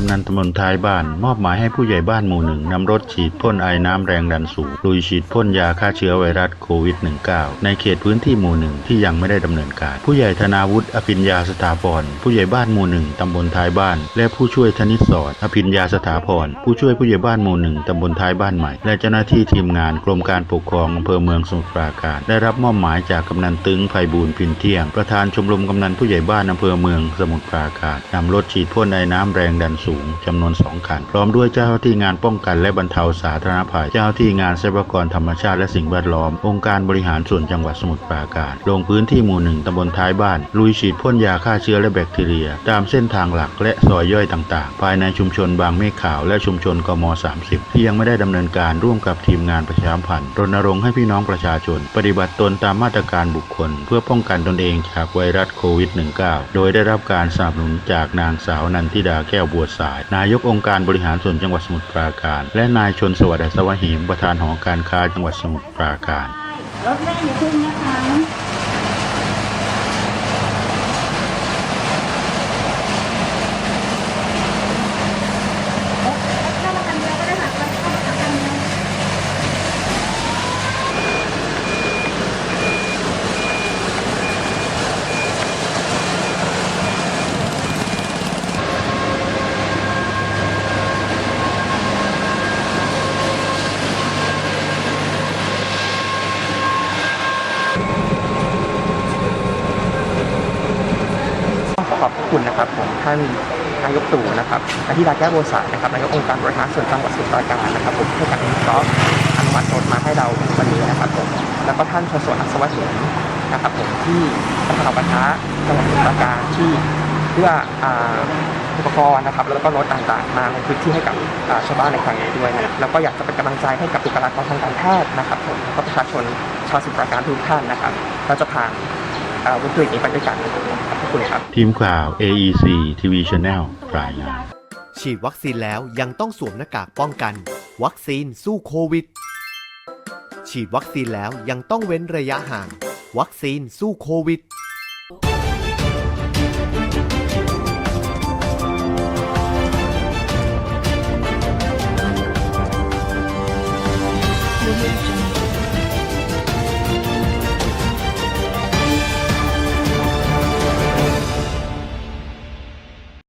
กำนันตำบลท้ายบ้าน มอบหมายให้ผู้ใหญ่บ้านหมู่หนึ่งนำรถฉีดพ่นไอน้ำแรงดันสูงลุยฉีดพ่นยาฆ่าเชื้อไวรัสโควิด -19 ในเขตพื้นที่หมู่หนึ่งที่ยังไม่ได้ดำเนินการ ผู้ใหญ่ธนาวุฒิอภิญญาสถาพรผู้ใหญ่บ้านหมู่หนึ่งตำบลท้ายบ้าน และผู้ช่วยธนิศรอภิญญาสถาพรผู้ช่วยผู้ใหญ่บ้านหมู่หนึ่งตำบลท้ายบ้านใหม่ และเจ้าหน้าที่ทีมงานกรมการปกครองอำเภอเมืองสมุทรปราการได้รับมอบหมายจากกำนันตึงไพบูลพินเที่ยง ประธานชมรมกำนันผู้ใหญ่บ้านอำเภอเมืองสมุทรปราการนำรถฉีดพ่นไอน้ำแรงดันสูงจำนวนสองคัน พร้อมด้วยเจ้าที่งานป้องกันและบรรเทาสาธารณภัย เจ้าหน้าที่งานทรัพยากรธรรมชาติและสิ่งแวดล้อม องค์การบริหารส่วนจังหวัดสมุทรปราการ ลงพื้นที่หมู่หนึ่งตำบลท้ายบ้าน ลุยฉีดพ่นยาฆ่าเชื้อและแบคทีเรีย ตามเส้นทางหลักและซอยย่อยต่างๆ ภายในชุมชนบางเมฆขาวและชุมชนกม 30 ที่ยังไม่ได้ดำเนินการร่วมกับทีมงานประชาสัมพันธ์รณรงค์ให้พี่น้องประชาชน ปฏิบัติตนตามมาตรการบุคคล เพื่อป้องกันตนเองจากไวรัสโควิด -19 โดยได้รับการสนับสนุนจากนางสาวนันทิดาแก้วบัวสาย นายกองค์การบริหารส่วนจังหวัดสมุทรปราการ และนายชนสวัสดิ์สวหิมประธานหอการค้าจังหวัดสมุทรปราการรถแม่อย่าพึ่งนะคะ เข้ามาคันเดียวก็ได้ค่ะเข้ามาคันเดียว ต้องขอขอบคุณนะครับผมท่านนายกตู่นะครับนายที่ดาแก้วบัวสานะครับนายกองค์การบริหารส่วนจังหวัดสมุทรปราการนะครับผมให้การอนุเคราะห์อนุมัติรถมาให้เราวันนี้นะครับผมแล้วก็ท่านชสวนอัศวะเหมนะครับผมที่ประธานปะทะจังหวัดสมุทรปราการที่เพื่ออ่าอุปกรณ์นะครับแล้วก็รถต่างๆ มาลงพื้นที่ให้กับชาวบ้านในครั้งนี้ด้วยนะแล้วก็อยากจะเป็นกำลังใจให้กับบุคลากรทางการแพทย์นะครับผมแล้วก็ประชาชนชาวสมุทรปราการทุกท่านนะครับเราจะผ่านอ่า วิกฤตนี้ไปด้วยกันนะครับขอบคุณครับ ทีมข่าว AEC TV Channel รายงาน ฉีดวัคซีนแล้วยังต้องสวมหน้ากากป้องกัน วัคซีนสู้โควิด ฉีดวัคซีนแล้วยังต้องเว้นระยะห่าง วัคซีนสู้โควิด